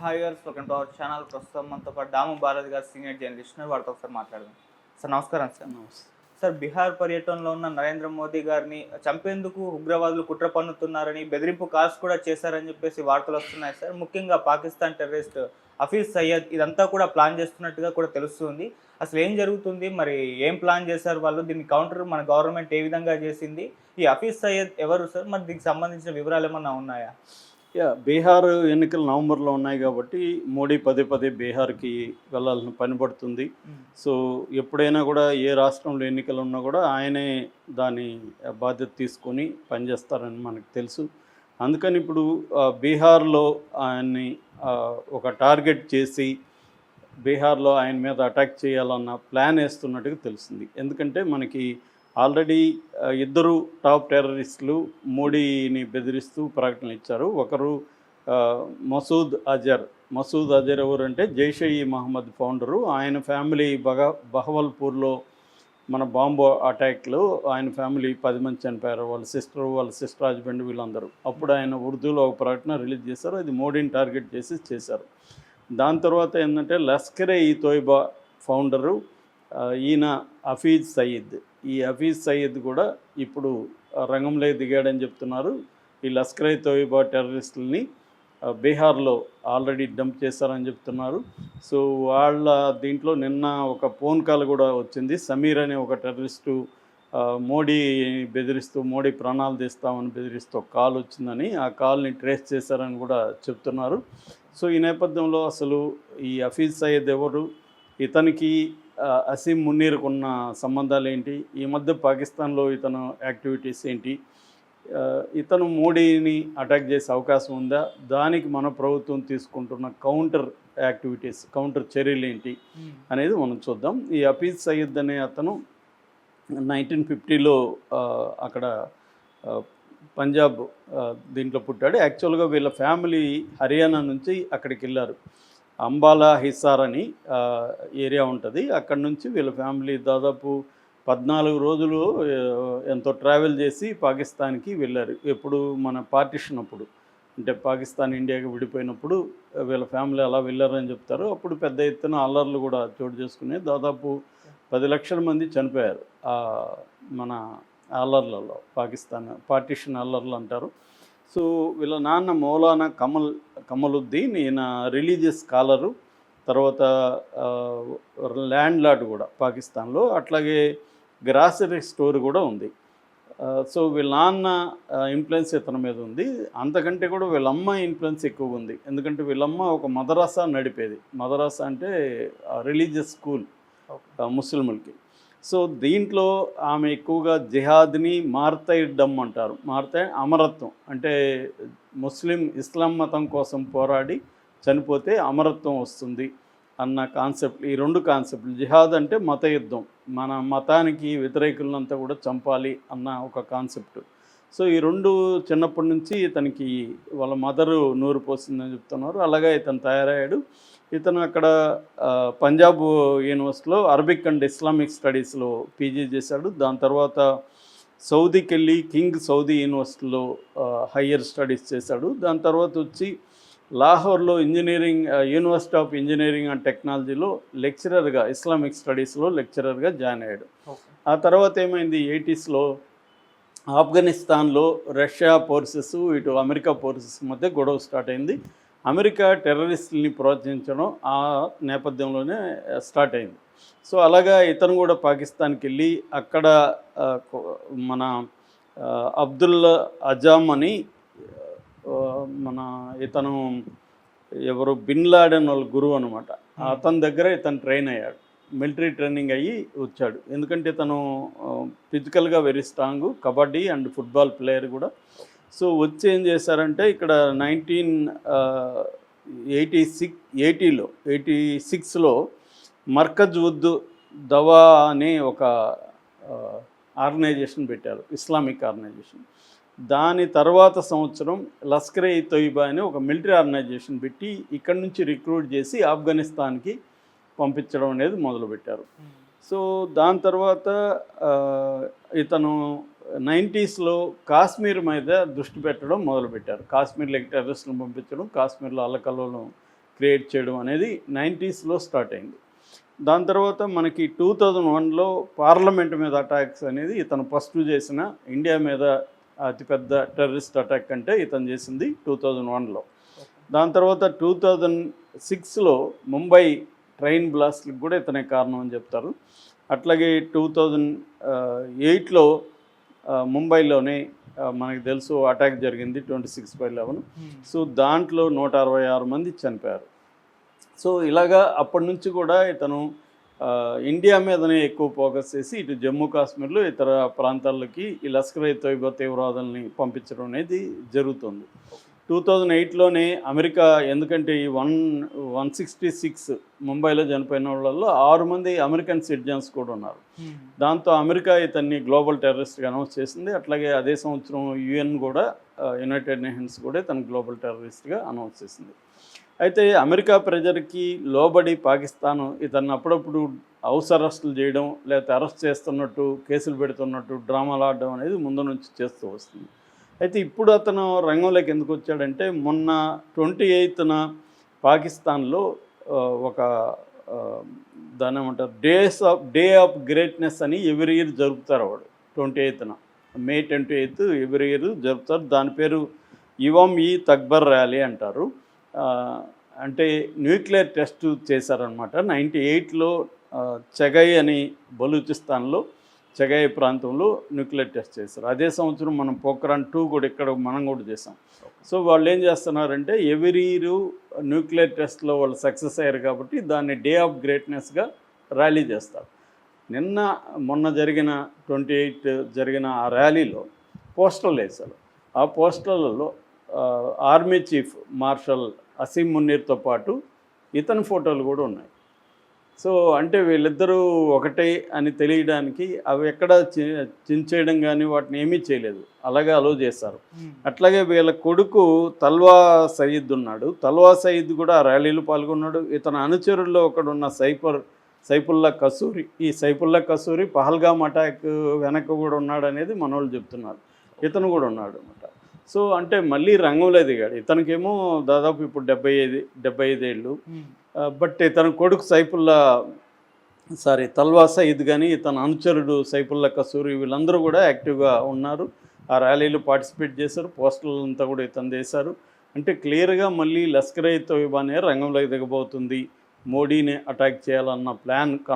Hi గారు welcome to our channel ప్రస్తుతం మనతో పాటు దాము భారత్ గారు సీనియర్ జర్నలిస్ట్. వారితో ఒకసారి మాట్లాడదాం. సార్ నమస్కారం సార్. సార్ బీహార్ పర్యటనలో ఉన్న నరేంద్ర మోదీ గారిని చంపేందుకు ఉగ్రవాదులు కుట్ర పన్నుతున్నారని బెదిరింపు కాల్స్ కూడా చేశారని చెప్పేసి వార్తలు వస్తున్నాయి సార్. ముఖ్యంగా పాకిస్తాన్ టెర్రరిస్ట్ హఫీజ్ సయ్యద్ ఇదంతా కూడా ప్లాన్ చేస్తున్నట్టుగా కూడా తెలుస్తుంది. అసలు ఏం జరుగుతుంది? మరి ఏం ప్లాన్ చేశారు వాళ్ళు? దీన్ని కౌంటర్ మన గవర్నమెంట్ ఏ విధంగా చేసింది? ఈ హఫీజ్ సయ్యద్ ఎవరు సార్? మరి దీనికి సంబంధించిన వివరాలు ఏమన్నా ఉన్నాయా? యా బీహార్ ఎన్నికలు నవంబర్లో ఉన్నాయి కాబట్టి మోడీ పదే పదే బీహార్కి వెళ్ళాల్సిన పని పడుతుంది. సో ఎప్పుడైనా కూడా ఏ రాష్ట్రంలో ఎన్నికలు ఉన్నా కూడా ఆయనే దాని బాధ్యత తీసుకొని పనిచేస్తారని మనకు తెలుసు. అందుకని ఇప్పుడు బీహార్లో ఆయన్ని ఒక టార్గెట్ చేసి బీహార్లో ఆయన మీద అటాక్ చేయాలన్న ప్లాన్ వేస్తున్నట్టుగా తెలిసింది ఎందుకంటే మనకి ఆల్రెడీ ఇద్దరు టాప్ టెర్రరిస్టులు మోడీని బెదిరిస్తూ ప్రకటనలు ఇచ్చారు. ఒకరు మసూద్ అజర్. మసూద్ అజర్ ఎవరు అంటే జైషే ఈ మహమ్మద్ ఫౌండరు ఆయన ఫ్యామిలీ బగ బహవల్పూర్లో మన బాంబు అటాక్లో ఆయన ఫ్యామిలీ పది మంది చనిపోయారు. వాళ్ళ సిస్టర్ వాళ్ళ సిస్టర్ హస్బెండ్ వీళ్ళందరూ. అప్పుడు ఆయన ఉర్దూలో ఒక ప్రకటన రిలీజ్ చేశారు. అది మోడీని టార్గెట్ చేసి చేశారు. దాని తర్వాత ఏంటంటే లస్కరే ఈ తోయిబా ఫౌండరు ఈయన హఫీజ్ సయీద్ ఈ హఫీజ్ సయీద్ కూడా ఇప్పుడు రంగంలో దిగాడని చెప్తున్నారు. ఈ లస్కరే తోయిబా టెర్రరిస్టులని బీహార్లో ఆల్రెడీ డంప్ చేశారని చెప్తున్నారు. సో వాళ్ళ దీంట్లో నిన్న ఒక ఫోన్ కాల్ కూడా వచ్చింది. సమీర్ అనే ఒక టెర్రరిస్టు మోడీ బెదిరిస్తూ మోడీ ప్రాణాలు తీస్తామని బెదిరిస్తూ కాల్ వచ్చిందని ఆ కాల్ని ట్రేస్ చేశారని కూడా చెప్తున్నారు. సో ఈ నేపథ్యంలో అసలు ఈ హఫీజ్ సయ్యద్ ఎవరు? ఇతనికి అసీం మున్నీర్కు ఉన్న సంబంధాలు ఏంటి ఈ మధ్య పాకిస్తాన్లో ఇతను యాక్టివిటీస్ ఏంటి? ఇతను మోడీని అటాక్ చేసే అవకాశం ఉందా? దానికి మన ప్రభుత్వం తీసుకుంటున్న కౌంటర్ యాక్టివిటీస్ కౌంటర్ చర్యలు ఏంటి అనేది మనం చూద్దాం. ఈ హఫీజ్ సయ్యద్ అనే అతను నైన్టీన్ ఫిఫ్టీలో అక్కడ పంజాబ్ దీంట్లో పుట్టాడు. యాక్చువల్గా వీళ్ళ ఫ్యామిలీ హర్యానా నుంచి అక్కడికి వెళ్ళారు. అంబాలా హిసార్ అని ఏరియా ఉంటుంది. అక్కడ నుంచి వీళ్ళ ఫ్యామిలీ దాదాపు పద్నాలుగు రోజులు ఎంతో ట్రావెల్ చేసి పాకిస్తాన్కి వెళ్ళారు. ఎప్పుడు మన పార్టిషన్ అప్పుడు. అంటే పాకిస్తాన్ ఇండియాకి విడిపోయినప్పుడు వీళ్ళ ఫ్యామిలీ అలా వెళ్ళారని చెప్తారు. అప్పుడు పెద్ద ఎత్తున అల్లర్లు కూడా చోటు చేసుకుని దాదాపు పది లక్షల మంది చనిపోయారు మన అల్లర్లలో పాకిస్తాన్ పార్టిషన్ అల్లర్లు అంటారు. సో వీళ్ళ నాన్న మౌలానా కమల్ కమలుద్దీన్ ఈయన రిలీజియస్ స్కాలరు తర్వాత ల్యాండ్ లార్డ్ కూడా పాకిస్తాన్లో. అట్లాగే గ్రాసరీ స్టోర్ కూడా ఉంది. సో వీళ్ళ నాన్న ఇన్ఫ్లుయెన్స్ ఇతని మీద ఉంది. అంతకంటే కూడా వీళ్ళ అమ్మ ఇన్ఫ్లుయెన్స్ ఎక్కువగా ఉంది. ఎందుకంటే వీళ్ళమ్మ ఒక మదరాసా నడిపేది. మదరాసా అంటే రిలీజియస్ స్కూల్ ఆ, ముస్లింలకి. సో దీంట్లో ఆమె ఎక్కువగా జిహాద్ని మార్తయిడ్డం అంటారు. మార్తై అమరత్వం. అంటే ముస్లిం ఇస్లాం మతం కోసం పోరాడి చనిపోతే అమరత్వం వస్తుంది అన్న కాన్సెప్ట్ ఈ రెండు కాన్సెప్ట్లు. జిహాద్ అంటే మత యుద్ధం మన మతానికి వ్యతిరేకులంతా కూడా చంపాలి అన్న ఒక కాన్సెప్ట్. సో ఈ రెండు చిన్నప్పటి నుంచి ఇతనికి వాళ్ళ మదరు నూరు పోసిందని చెప్తున్నారు. అలాగే ఇతను తయారయ్యాడు. ఇతను అక్కడ పంజాబ్ యూనివర్సిటీలో అరబిక్ అండ్ ఇస్లామిక్ స్టడీస్లో పీజీ చేశాడు. దాని తర్వాత సౌదీకి వెళ్ళి కింగ్ సౌదీ యూనివర్సిటీలో హయ్యర్ స్టడీస్ చేశాడు. దాని తర్వాత వచ్చి లాహోర్లో engineering university of engineering and టెక్నాలజీలో లెక్చరర్గా ఇస్లామిక్ స్టడీస్లో లెక్చరర్గా జాయిన్ అయ్యాడు. ఆ తర్వాత ఏమైంది ఎయిటీస్లో ఆఫ్ఘనిస్తాన్లో రష్యా ఫోర్సెస్ ఇటు అమెరికా ఫోర్సెస్ మధ్య గొడవ స్టార్ట్ అయింది. అమెరికా టెర్రరిస్టుల్ని ప్రోత్సహించడం ఆ నేపథ్యంలోనే స్టార్ట్ అయింది. సో అలాగా ఇతను కూడా పాకిస్తాన్కి వెళ్ళి అక్కడ మన అబ్దుల్ అజామ్ అని మన ఇతను ఎవరు? బిన్ లాడెన్ వాళ్ళ గురువు అనమాట అతని దగ్గర ఇతను ట్రైన్ అయ్యాడు. మిలిటరీ ట్రైనింగ్ అయ్యి వచ్చాడు. ఎందుకంటే తను ఫిజికల్గా very strong kabaddi and football player కూడా. సో వచ్చి ఏం చేశారంటే ఇక్కడ నైన్టీన్ ఎయిటీ సిక్స్ ఎయిటీలో ఎయిటీ సిక్స్లో మర్కజ్ ఉద్ దవా అనే ఒక ఆర్గనైజేషన్ పెట్టారు. Islamic organization. దాని తర్వాత సంవత్సరం లస్కరే ఈ తొయిబా అని ఒక మిలిటరీ ఆర్గనైజేషన్ పెట్టి ఇక్కడి నుంచి రిక్రూట్ చేసి ఆఫ్ఘనిస్తాన్కి పంపించడం అనేది మొదలుపెట్టారు. సో దాని తర్వాత ఇతను నైంటీస్లో కాశ్మీర్ మీద దృష్టి పెట్టడం మొదలుపెట్టారు. కాశ్మీర్లోకి టెర్రరిస్టులను పంపించడం కాశ్మీర్లో అల్లకల్లోలం క్రియేట్ చేయడం అనేది నైంటీస్లో స్టార్ట్ అయింది. దాని తర్వాత మనకి టూ థౌజండ్ వన్లో పార్లమెంట్ మీద అటాక్స్ అనేది ఇతను ఫస్ట్ చేసిన ఇండియా మీద అతిపెద్ద టెర్రరిస్ట్ అటాక్ అంటే ఇతను చేసింది టూ థౌజండ్ వన్లో. దాని తర్వాత టూ థౌజండ్ సిక్స్లో ముంబై ట్రైన్ బ్లాస్ట్కి కూడా ఇతనే కారణం అని చెప్తారు. అట్లాగే టూ థౌజండ్ ఎయిట్లో ముంబైలోనే మనకి తెలుసు అటాక్ జరిగింది twenty six by eleven. So దాంట్లో నూట అరవై ఆరు మంది చనిపోయారు. సో ఇలాగా అప్పటి నుంచి కూడా ఇతను ఇండియా మీదనే ఎక్కువ ఫోకస్ చేసి ఇటు జమ్మూ కాశ్మీర్లో ఇతర ప్రాంతాల్లోకి ఈ లష్కర్ తీవ్రవాదుల్ని పంపించడం అనేది జరుగుతుంది. టూ థౌజండ్ ఎయిట్లోనే అమెరికా ఎందుకంటే ఈ వన్ వన్ సిక్స్టీ సిక్స్ ముంబైలో చనిపోయిన వాళ్ళల్లో ఆరు మంది అమెరికన్ సిటిజన్స్ కూడా ఉన్నారు. దాంతో అమెరికా ఇతన్ని గ్లోబల్ టెర్రరిస్ట్గా అనౌన్స్ చేసింది. అట్లాగే అదే సంవత్సరం యుఎన్ కూడా యునైటెడ్ నేషన్స్ కూడా ఇతను గ్లోబల్ టెర్రరిస్ట్గా అనౌన్స్ చేసింది. అయితే అమెరికా ప్రజలకి లోబడి పాకిస్తాన్ ఇతన్ని అప్పుడప్పుడు హౌస్ అరెస్టులు చేయడం లేకపోతే అరెస్ట్ చేస్తున్నట్టు కేసులు పెడుతున్నట్టు డ్రామాలు ఆడడం అనేది ముందు నుంచి చేస్తూ వస్తుంది. అయితే ఇప్పుడు అతను రంగంలోకి ఎందుకు వచ్చాడంటే మొన్న ట్వంటీ ఎయిత్న పాకిస్తాన్లో ఒక దాని ఏమంటారు days of day of greatness అని ఎవ్రీ ఇయర్ జరుపుతారు వాడు twenty ఎయిత్న. May twenty eighth every year జరుపుతారు. దాని పేరు ఇవామ్ ఈ తక్బర్ ర్యాలీ అంటారు. అంటే న్యూక్లియర్ టెస్ట్ చేశారనమాట నైంటీ ఎయిట్లో చెగై అని బలూచిస్తాన్లో చెగై ప్రాంతంలో న్యూక్లియర్ టెస్ట్ చేశారు. అదే సంవత్సరం మనం పోక్రాన్ టూ కూడా ఇక్కడ మనం కూడా చేసాం సో వాళ్ళు ఏం చేస్తున్నారంటే ఎవరీ ఇయర్ న్యూక్లియర్ టెస్ట్లో వాళ్ళు సక్సెస్ అయ్యారు కాబట్టి దాన్ని డే ఆఫ్ గ్రేట్నెస్గా ర్యాలీ చేస్తారు. నిన్న మొన్న జరిగిన ట్వంటీ ఎయిట్ జరిగిన ఆ ర్యాలీలో పోస్టల్ వేశారు. ఆ పోస్టర్లలో ఆర్మీ చీఫ్ మార్షల్ అసీం మున్నీర్తో పాటు ఇతని ఫోటోలు కూడా ఉన్నాయి. సో అంటే వీళ్ళిద్దరూ ఒకటే అని తెలియడానికి అవి ఎక్కడ చించేయడం కానీ వాటిని ఏమీ చేయలేదు. అలాగే అలో చేస్తారు. అట్లాగే వీళ్ళ కొడుకు తల్వా సయీద్ ఉన్నాడు. తల్వా సయీద్ కూడా ర్యాలీలో పాల్గొన్నాడు. ఇతని అనుచరుల్లో ఒకడున్న సైఫర్ సైఫుల్లా కసూరి ఈ సైఫుల్లా కసూరి పహల్గామ్ అటాక్ వెనక కూడా ఉన్నాడు అనేది మనోళ్ళు చెప్తున్నారు. ఇతను కూడా ఉన్నాడు అనమాట సో అంటే మళ్ళీ రంగంలో దిగాడు ఇతనికేమో దాదాపు ఇప్పుడు డెబ్బై ఐదు డెబ్బై ఐదేళ్ళు బట్ తన కొడుకు సైఫుల్లా సారీ తల్వా సయీద్ కానీ తన అనుచరుడు సైఫుల్లా కసూరి వీళ్ళందరూ కూడా యాక్టివ్గా ఉన్నారు. ఆ ర్యాలీలో పార్టిసిపేట్ చేశారు. పోస్టర్లు అంతా కూడా ఇతను చేశారు. అంటే క్లియర్గా మళ్ళీ లష్కర్ ఇ తోయిబా అనే రంగంలోకి దిగబోతుంది. మోడీని అటాక్ చేయాలన్న ప్లాన్